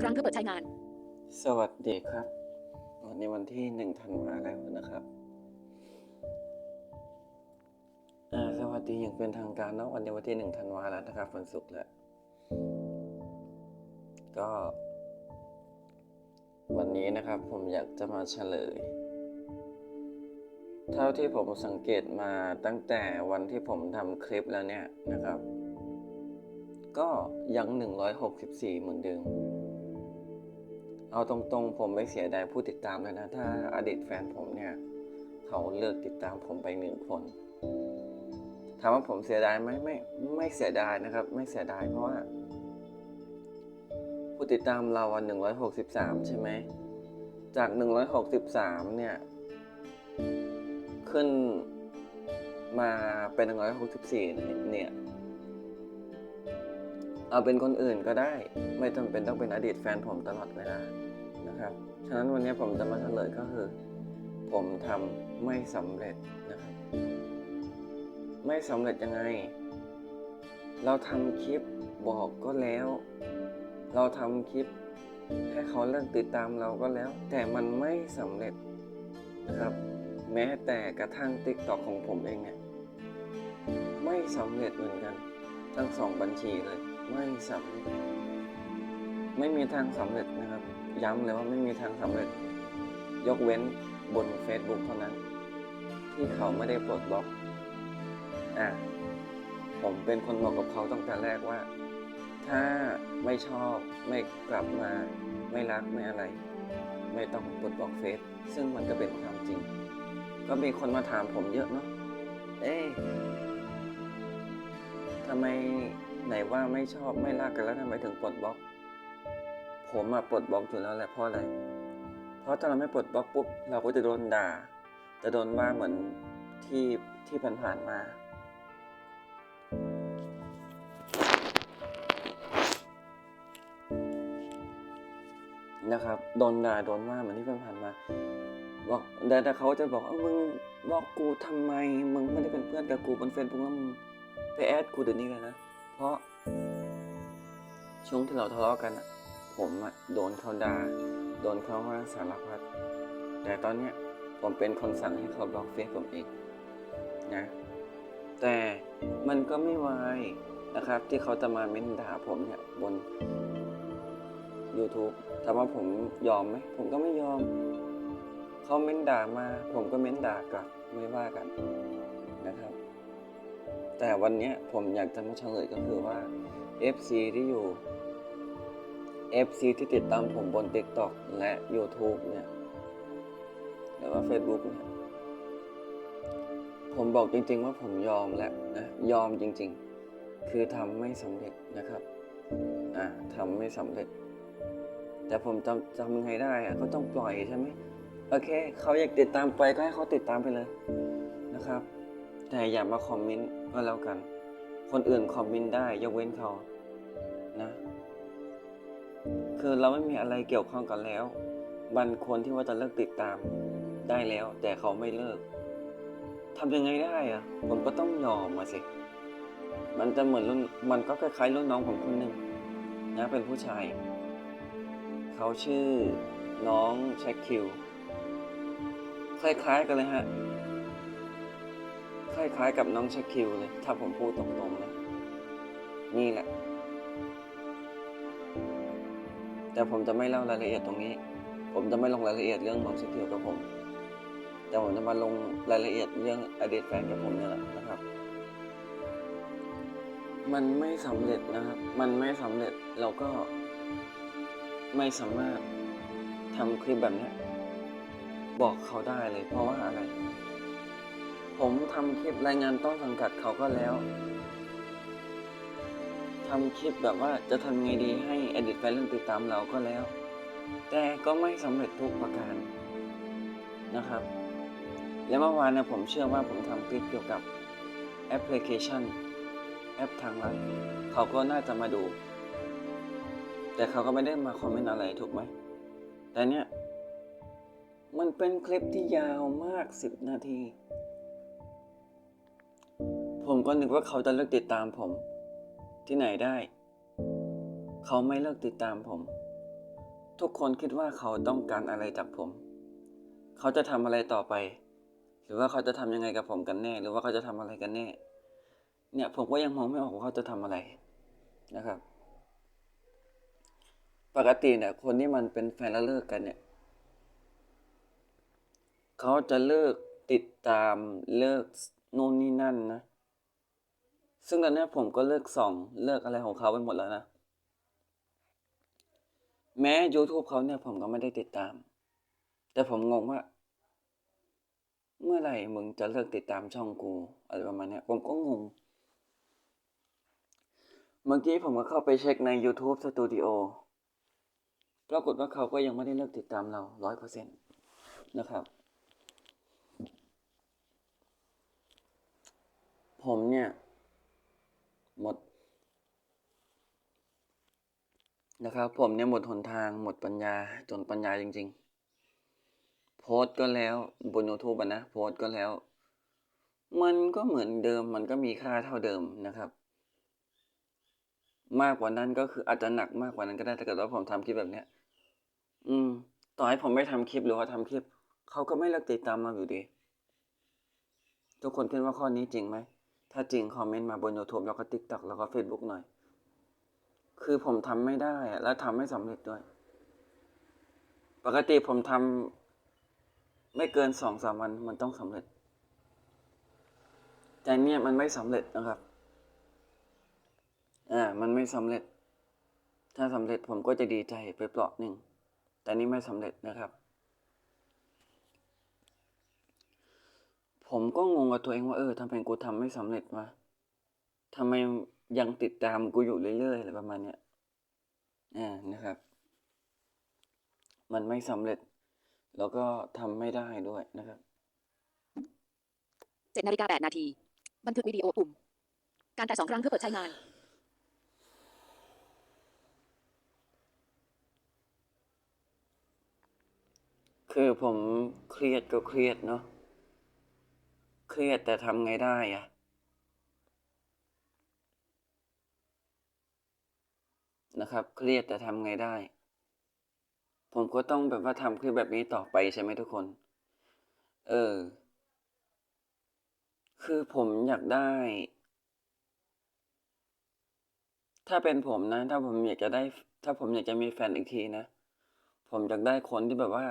ครั้งเพื่อเปิดใช้งาน สวัสดีครับ วันนี้วันที่หนึ่งธันวาแล้วนะครับอ่าสวัสดีอย่างเป็นทางการเนาะวันนี้วันที่หนึ่งธันวาแล้วนะครับวันศุกร์แล้ว ก็ วันนี้นะครับผมอยากจะมาเฉลย เท่าที่ผมสังเกตมาตั้งแต่วันที่ผมทำคลิปแล้วเนี่ยนะครับ ก็ยัง 164 เหมือนเดิม เอาตรงๆ ผมไม่เสียดายผู้ติดตามเลยนะ ถ้าอดีตแฟนผมเนี่ย เขาเลิกติดตามผมไปหนึ่งคน ถามว่าผมเสียดายไหมไม่ ไม่เสียดายนะครับ ไม่เสียดายเพราะว่า ผู้ติดตามเราวัน163ใช่ไหม จาก163เนี่ย ขึ้นมาเป็น164เนี่ยเอาเป็นคนอื่นก็ได้ ไม่จำเป็นต้องเป็นอดีตแฟนผมตลอดเวลา นะครับ ฉะนั้นวันนี้ผมจะมาเฉลยก็คือ ผมทำไม่สำเร็จนะครับ ไม่สำเร็จยังไง เราทำคลิปบอกก็แล้ว เราทำคลิปให้เขาเลิกติดตามเราก็แล้ว แต่มันไม่สำเร็จนะครับ แม้แต่กระทั่งติ๊กต็อกของผมเองเนี่ยไม่สำเร็จเหมือนกัน ทั้งสองบัญชีเลย ไม่สำเร็จ ไม่มีทางสำเร็จ ย้ำเลยว่าไม่มีทางสำเร็จ ยกเว้นบน Facebook เท่านั้น ที่เขาไม่ได้ปลดบล็อกอะผมเป็นคนบอกกับเขาตั้งแต่แรกว่า ถ้าไม่ชอบไม่กลับมา ไม่รักไม่อะไร ไม่ต้องปลดบล็อกเฟซซึ่งมันก็เป็นความจริง ก็มีคนมาถามผมเยอะเนาะเอ๊ะทำไมไหนว่าไม่ชอบไม่รักกันแล้วทำไมถึงปลดบล็อก ผมมาปลดบล็อกอยู่แล้วแหละเพราะอะไร เพราะถ้าเราไม่ปลดบล็อกปุ๊บเราก็จะโดนด่า จะโดนว่าเหมือนที่ที่ผ่านๆมานะครับโดนด่าโดนว่าเหมือนที่ผ่านๆมา บอกแต่แต่เขาจะบอกว่ามึงบอกกูทำไม มึงไม่ได้เป็นเพื่อนกับกูบนเฟซบุ๊กแล้วมึงไปแอดกูเดี๋ยวนี้เลยนะ เพราะช่วงที่เราทะเลาะกันอะ ผมอะโดนเขาด่าโดนเขาว่าสารพัดแต่ตอนเนี้ยผมเป็นคนสั่งให้เขาบล็อกเฟซผมเองนะ แต่มันก็ไม่วายนะครับ ที่เขาจะมาเม้นด่าผมเนี่ยบน YouTube ถามว่าผมยอมไหมผมก็ไม่ยอม เขาเม้นด่ามา ผมก็เม้นด่ากลับไม่ว่ากันนะครับ แต่วันนี้ผมอยากจะมาเฉลยก็คือว่า FC ที่อยู่ FC ที่ติดตามผมบน TikTok และ YouTube เนี่ยหรือว่า Facebook เนี่ยผมบอกจริง ๆ ว่าผมยอมแล้วนะยอมจริง ๆ คือทำไม่สำเร็จนะครับอ่าทำไม่สำเร็จ แต่ผมจำจำยังไงได้อะก็ต้องปล่อยใช่ไหมโอเคเขาอยากติดตามไปก็ให้เขาติดตามไปเลยนะครับ แต่อย่ามาคอมเมนต์ก็แล้วกัน คนอื่นคอมเมนต์ได้ยกเว้นเขานะ คือเราไม่มีอะไรเกี่ยวข้องกันแล้ว บันควรที่ว่าจะเลิกติดตาม ได้แล้ว แต่เขาไม่เลิกทำยังไงได้อะผมก็ต้องยอมมาสิ มันจะเหมือนรุ่นมันก็คล้ายๆรุ่นน้องผมคนหนึ่งนะเป็นผู้ชาย เขาชื่อน้องแชคคิวคล้ายๆกันเลยฮะคล้ายๆกับน้องแชคคิวเลย ถ้าผมพูดตรงๆนะนี่แหละ แต่ผมจะไม่เล่ารายละเอียดตรงนี้ ผมจะไม่ลงรายละเอียดเรื่องน้องแช็คคิวกับผม แต่ผมจะมาลงรายละเอียดเรื่องอดีตแฟนกับผมเนี่ยแหละนะครับ มันไม่สำเร็จนะครับ มันไม่สำเร็จเราก็ไม่สามารถทำคลิปแบบนี้บอกเขาได้เลยเพราะว่าอะไร ผมทำคลิปรายงานต้นสังกัดเขาก็แล้ว ทำคลิปแบบว่าจะทำไงดีให้อดีตแฟนเรื่องติดตามเราก็แล้ว แต่ก็ไม่สำเร็จทุกประการนะครับ และเมื่อวานเนี่ยผมเชื่อว่าผมทำคลิปเกี่ยวกับแอปพลิเคชัน แอปทางไลน์เขาก็น่าจะมาดู แต่เขาก็ไม่ได้มาคอมเมนต์อะไรถูกไหม แต่เนี้ยมันเป็นคลิปที่ยาวมากสิบนาที ผมก็นึกว่าเขาจะเลิกติดตามผม ที่ไหนได้ เขาไม่เลิกติดตามผม ทุกคนคิดว่าเขาต้องการอะไรจากผม เขาจะทำอะไรต่อไป หรือว่าเขาจะทำยังไงกับผมกันแน่ หรือว่าเขาจะทำอะไรกันแน่ เนี่ยผมก็ยังมองไม่ออกว่าเขาจะทำอะไรนะครับ ปกติเนี่ยคนที่มันเป็นแฟนแล้วเลิกกันเนี่ยเขาจะเลิกติดตามเลิกนู่นนี่นั่นนะ ซึ่งตอนนี้ผมก็เลิกส่องเลิกอะไรของเขาไปหมดแล้วนะ แม้ YouTube เขาเนี่ยผมก็ไม่ได้ติดตาม แต่ผมงงว่า เมื่อไหร่มึงจะเลิกติดตามช่องกูอะไรประมาณนี้ผมก็งง เมื่อกี้ผมก็เข้าไปเช็คใน YouTube Studio ปรากฏว่าเขาก็ยังไม่ได้เลิกติดตามเราร้อยเปอร์เซ็นต์นะครับ ผมเนี่ย หมด นะครับ ผมเนี่ยหมดหนทางหมดปัญญาจนปัญญาจริง ๆ โพสต์ก็แล้วบน YouTube อะนะโพสต์ก็แล้ว มันก็เหมือนเดิมมันก็มีค่าเท่าเดิมนะครับ มากกว่านั้นก็คืออาจจะหนักมากกว่านั้นก็ได้ถ้าเกิดว่าผมทำคลิปแบบเนี้ย อืม ต่อให้ผมไม่ทำคลิปหรือว่าทำคลิปเขาก็ไม่เลิกติดตามเราอยู่ดี ทุกคนคิดว่าข้อนี้จริงไหม ถ้าจริงคอมเมนต์มาบน YouTube แล้วก็ TikTok แล้วก็ Facebook หน่อย คือผมทำไม่ได้และทำไม่สำเร็จด้วย ปกติผมทำไม่เกินสองสามวันมันต้องสำเร็จ แต่เนี่ยมันไม่สำเร็จนะครับอ่ามันไม่สำเร็จ ถ้าสำเร็จผมก็จะดีใจไปเปราะหนึ่ง แต่นี่ไม่สำเร็จนะครับ ผมก็งงกับตัวเองว่าเออทำไมกูทำไม่สำเร็จวะทำไมยังติดตามกูอยู่เรื่อยๆอะไรประมาณเนี้ยอ่านะครับ มันไม่สำเร็จ แล้วก็ทำไม่ได้ด้วยนะครับเจ็ดนาฬิกาแปดนาทีบันทึกวิดีโอปุ่ม การแตะสองครั้งเพื่อเปิดใช้งานคือผมเครียดก็เครียดเนาะ เครียดแต่ทำไงได้อะนะครับ เครียดแต่ทำไงได้ ผมก็ต้องแบบว่าทำคลิปแบบนี้ต่อไปใช่ไหมทุกคน เออ คือผมอยากได้ ถ้าเป็นผมนะ ถ้าผมอยากจะได้ ถ้าผมอยากจะมีแฟนอีกทีนะ ผมอยากได้คนที่แบบว่า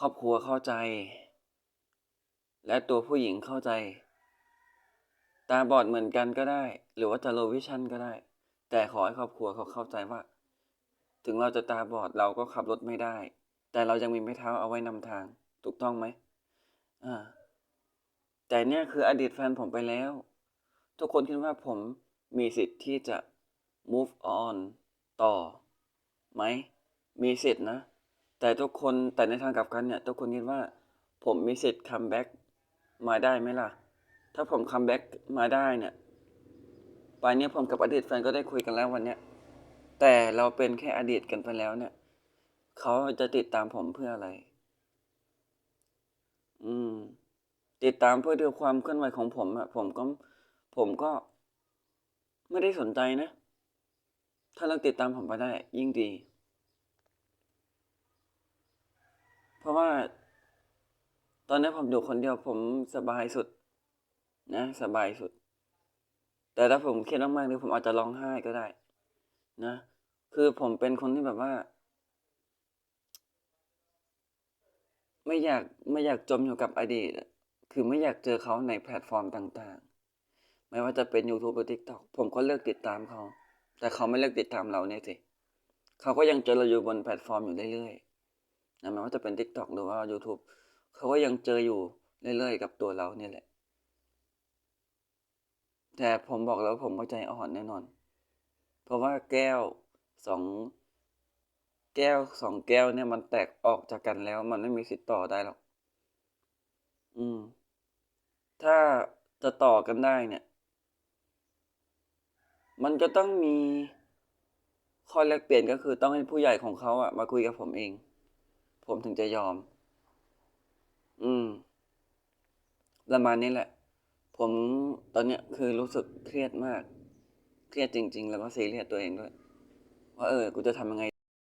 ครอบครัวเข้าใจ และตัวผู้หญิงเข้าใจ ตาบอดเหมือนกันก็ได้ หรือว่าจะโลวิชันก็ได้ แต่ขอให้ครอบครัวเขาเข้าใจว่า ถึงเราจะตาบอดเราก็ขับรถไม่ได้ แต่เรายังมีไม้เท้าเอาไว้นำทาง ถูกต้องไหมอ่าแต่เนี่ยคืออดีตแฟนผมไปแล้ว ทุกคนคิดว่าผมมีสิทธิ์ที่จะ move on ต่อไหม มีสิทธิ์นะ แต่ทุกคนแต่ในทางกลับกันเนี่ย ทุกคนคิดว่า ผมมีสิทธิ์คัมแบ็ก มาได้ไหมล่ะ ถ้าผมคัมแบ็กมาได้เนี่ยป่านนี้ผมกับอดีตแฟนก็ได้คุยกันแล้ววันเนี้ยแต่เราเป็นแค่อดีตกันไปแล้วเนี่ยเขาจะติดตามผมเพื่ออะไร อืม ติดตามเพื่อดูความเคลื่อนไหวของผมอะผมก็ ผมก็ ไม่ได้สนใจนะ ถ้าเราติดตามผมไปได้ ยิ่งดี เพราะว่า ตอนนี้ผมอยู่คนเดียวผมสบายสุด นะ สบายสุด แต่ถ้าผมเครียดมากๆนี่ผมอาจจะร้องไห้ก็ได้ นะ คือผมเป็นคนที่แบบว่า ไม่อยากไม่อยากจมอยู่กับอดีตคือไม่อยากเจอเขาในแพลตฟอร์มต่างๆ ไม่ว่าจะเป็น YouTube หรือ TikTok ผมก็เลิกติดตามเขา แต่เขาไม่เลิกติดตามเราเนี่ยสิเขาก็ยังเจอเราอยู่บนแพลตฟอร์มอยู่เรื่อยๆนะไม่ว่าจะเป็น TikTok หรือว่า YouTube เขาก็ยังเจออยู่เรื่อยๆกับตัวเราเนี่ยแหละ แต่ผมบอกแล้ววาผมก็ใจอ่อนแน่นอน เพราะว่าแก้วสองแก้วสองแก้วเนี่ยมันแตกออกจากกันแล้วมันไม่มีสิทธิ์ต่อได้หรอก อืม ถ้าจะต่อกันได้เนี่ย มันก็ต้องมีข้อแลกเปลี่ยนก็คือต้องให้ผู้ใหญ่ของเขาอะมาคุยกับผมเอง ผมถึงจะยอม อืม ประมาณนี้แหละ ผมตอนเนี้ยคือรู้สึกเครียดมาก เครียดจริง ๆ แล้วก็ซีเรียสตัวเองด้วย ว่าเออ กูจะทำยังไง